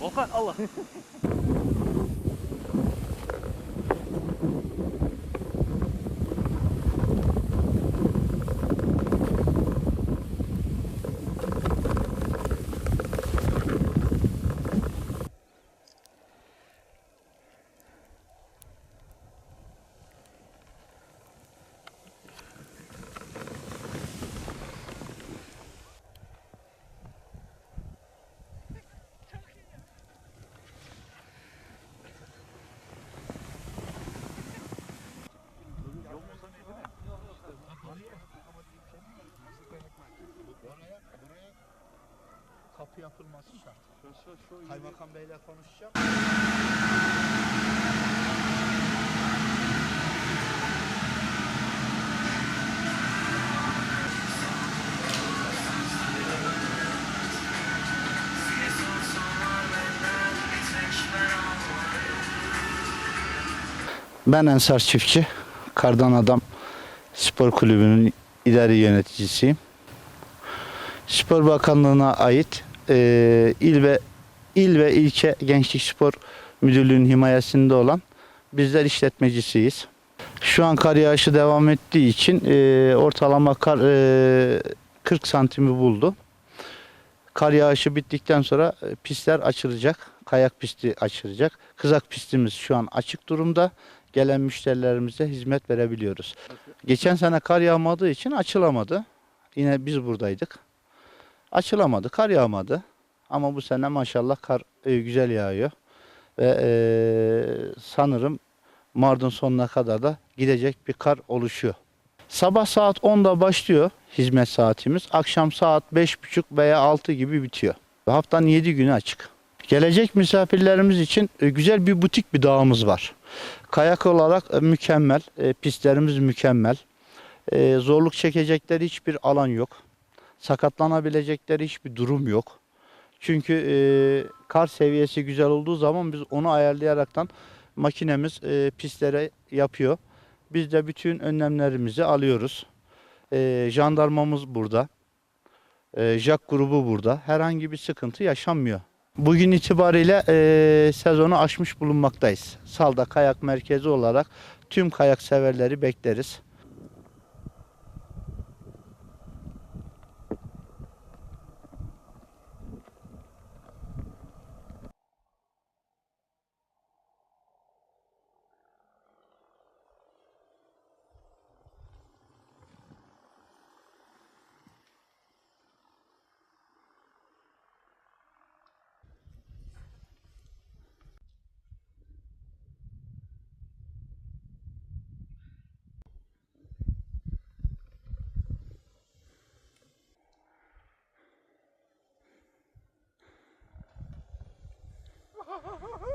Volkan Allah. Kapı yapılması şart. Kaymakam Bey'le konuşacağım. Ben Ensar Çiftçi, Kardan Adam Spor Kulübü'nün idari yöneticisiyim. Spor Bakanlığı'na ait e, il ve il ve ilçe Gençlik Spor Müdürlüğü'nün himayesinde olan bizler işletmecisiyiz. Şu an kar yağışı devam ettiği için e, ortalama kar e, 40 santimi buldu. Kar yağışı bittikten sonra e, pistler açılacak. Kayak pisti açılacak. Kızak pistimiz şu an açık durumda. Gelen müşterilerimize hizmet verebiliyoruz. Geçen sene kar yağmadığı için açılamadı. Yine biz buradaydık. Açılamadı, kar yağmadı. Ama bu sene maşallah kar e, güzel yağıyor. Ve e, sanırım Mardin sonuna kadar da gidecek bir kar oluşuyor. Sabah saat 10'da başlıyor hizmet saatimiz. Akşam saat 5.30 veya 6 gibi bitiyor. Ve Haftanın 7 günü açık. Gelecek misafirlerimiz için e, güzel bir butik bir dağımız var. Kayak olarak e, mükemmel, e, pistlerimiz mükemmel. Zorluk çekecekleri hiçbir alan yok. Sakatlanabilecekleri hiçbir durum yok. Çünkü e, kar seviyesi güzel olduğu zaman biz onu ayarlayaraktan makinemiz e, pistlere yapıyor. Biz de bütün önlemlerimizi alıyoruz. E, jandarmamız burada. E, JAK grubu burada. Herhangi bir sıkıntı yaşanmıyor. Bugün itibariyle e, sezonu aşmış bulunmaktayız. Salda Kayak Merkezi olarak tüm kayak severleri bekleriz. ho, ho, ho, ho.